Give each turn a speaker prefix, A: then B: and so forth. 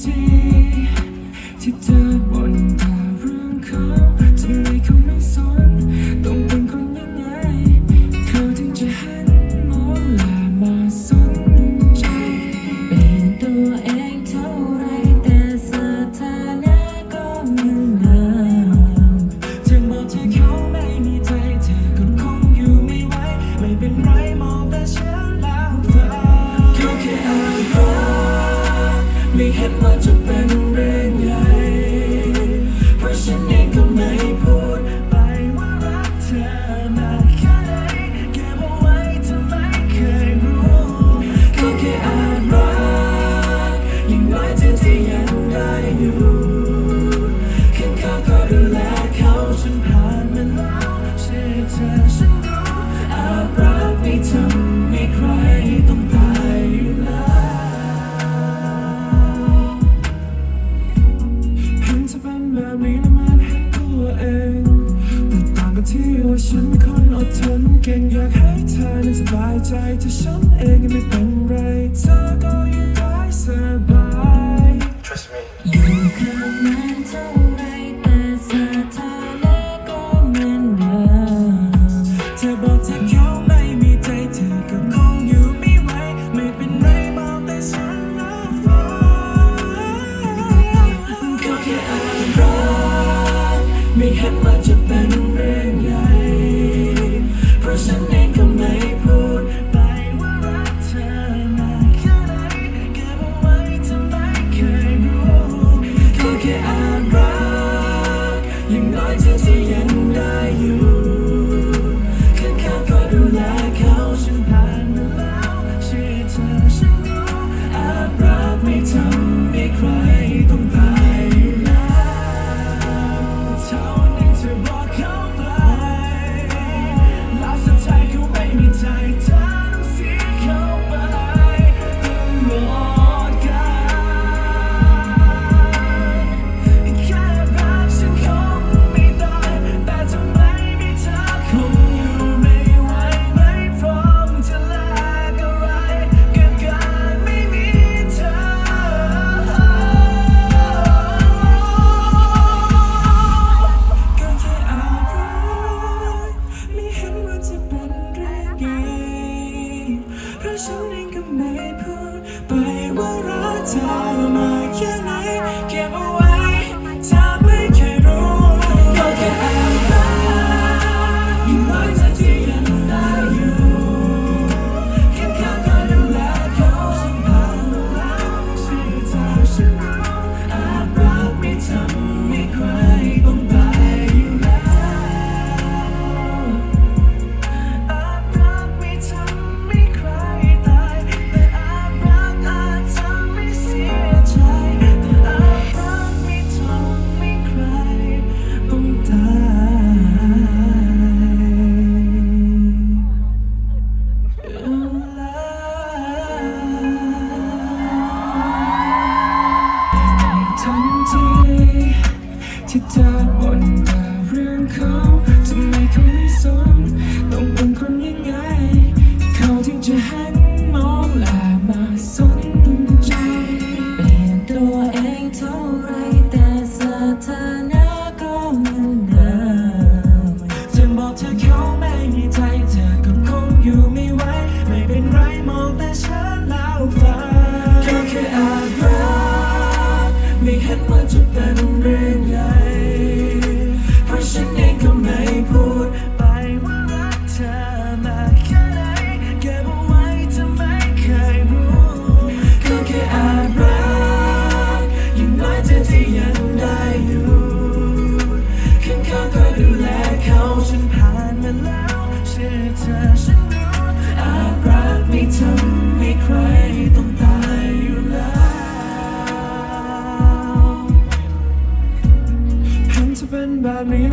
A: ที่เธอบ่นแต่เรื่องเขาทำไมเขาไม่สนต้องเป็นคนยังไงเขาถึงจะหันมองและมาสนใจ
B: เป็นตัวเองเท่าไรแต่สถานะก็เหมือนเดิม
A: ถึงบอกที่เขาไม่มีใจเธอก็คงอยู่ไม่ไหวไม่เป็นไรมองแต่ฉัน Revolutionary. ฉันคนอดทนเก่งอยากให้เธอนั้นสบายใจถ้าฉันเองยังไม่เป็นไรเธอก็ยังได้สบาย
C: Trust me
B: อยู่ข้างนานเท่าไรแต่สถานะก็เหมือนเดิม
A: เธอบอกเธอเขาไม่มีใจเธอก็คงอยู่ไม่ไหวไม่เป็นไรบอกแต่ฉันรักฟ้าก็แค่อารมณ์ไม่เห็นว่าจะ time ที่เธอบ่นแต่เรื่องเขา me